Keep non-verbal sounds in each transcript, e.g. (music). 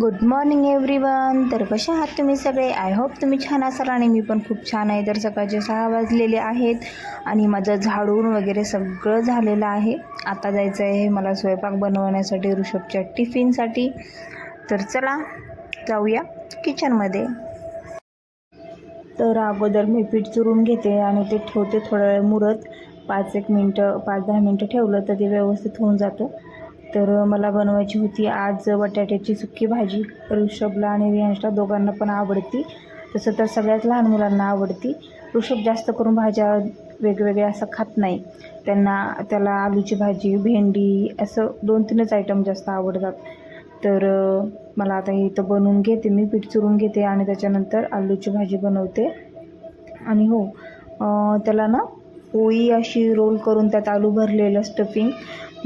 Good morning everyone तर कसे आहात तुम्ही सगळे? आय होप तुम्ही छान असाल आणि मी पण खूप छान आहे. तर सकाळचे सहा वाजलेले आहेत आणि माझं झाडून वगैरे सगळं झालेलं आहे. आता जायचं आहे मला स्वयंपाक बनवण्यासाठी ऋषभच्या टिफिनसाठी. तर चला जाऊया किचनमध्ये तर अगोदर मी पीठ चुरून घेते आणि ते ठेवते थोडा वेळ मुरत. पाच एक मिनटं पाच दहा मिनटं ठेवलं तर ते व्यवस्थित होऊन जातं. तर मला बनवायची होती आज बटाट्याची सुकी भाजी. ऋषभला आणि रियांशला दोघांना पण आवडती. तसं तर सगळ्याच लहान मुलांना आवडती. ऋषभ जास्त करून भाज्या वेगवेगळ्या असं खात नाही. त्यांना त्याला आलूची भाजी भेंडी असं दोन तीनच आयटम जास्त आवडतात. तर मला आता हे इथं बनवून घेते मी पीठ चुरून घेते आणि त्याच्यानंतर आलूची भाजी बनवते. आणि हो त्याला ना पोळी अशी रोल करून त्यात आलू भरलेलं स्टफिंग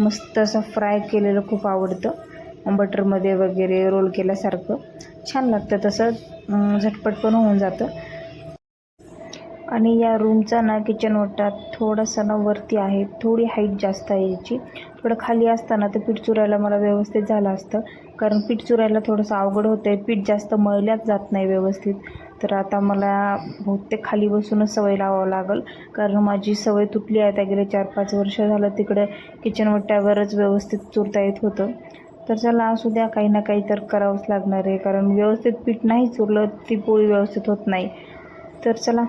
मस्त असं फ्राय केलेलं खूप आवडतं. बटरमध्ये वगैरे रोल केल्यासारखं. छान लागतं तसं. झटपट पण होऊन जातं. आणि या रूमचा ना किचन ओटा थोडासा ना वरती आहे. थोडी हाईट जास्त आहे याची. थोडं खाली असताना ते पीठ चुरायला मला व्यवस्थित झालं असतं. कारण पीठ चुरायला थोडंसं अवघड होतं आहे पीठ जास्त मळल्याच जात नाही व्यवस्थित. तर आता मला बहुतेक खाली बसूनच सवय लावावं लागेल. कारण माझी सवय तुटली आहे. त्या गेले चार पाच वर्ष झालं तिकडे किचन ओट्यावरच व्यवस्थित चुरता येत होतं. तर चला असू द्या. काही ना काही तर करावंच लागणार आहे. कारण व्यवस्थित पीठ नाही चुरलं ती पोळी व्यवस्थित होत नाही. तर चला.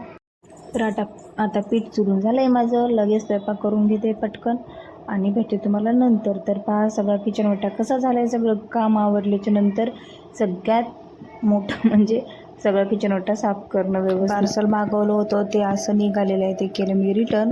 तर आता आता पीठ चुरून झालं आहे माझं. लगेच स्वयंपाक करून घेते पटकन. आणि भेटते तुम्हाला नंतर. तर पहा सगळा किचन वाटा कसा झाला आहे सगळं काम आवडल्याच्या नंतर सगळ्यात मोठं (laughs) म्हणजे सगळं किचन वाटा साफ करणं व्यवस्थित. पार्सल मागवलं होतं. ते असं निघालेलं आहे. ते केलं मी रिटर्न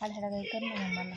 हळहळ काही कर ना मला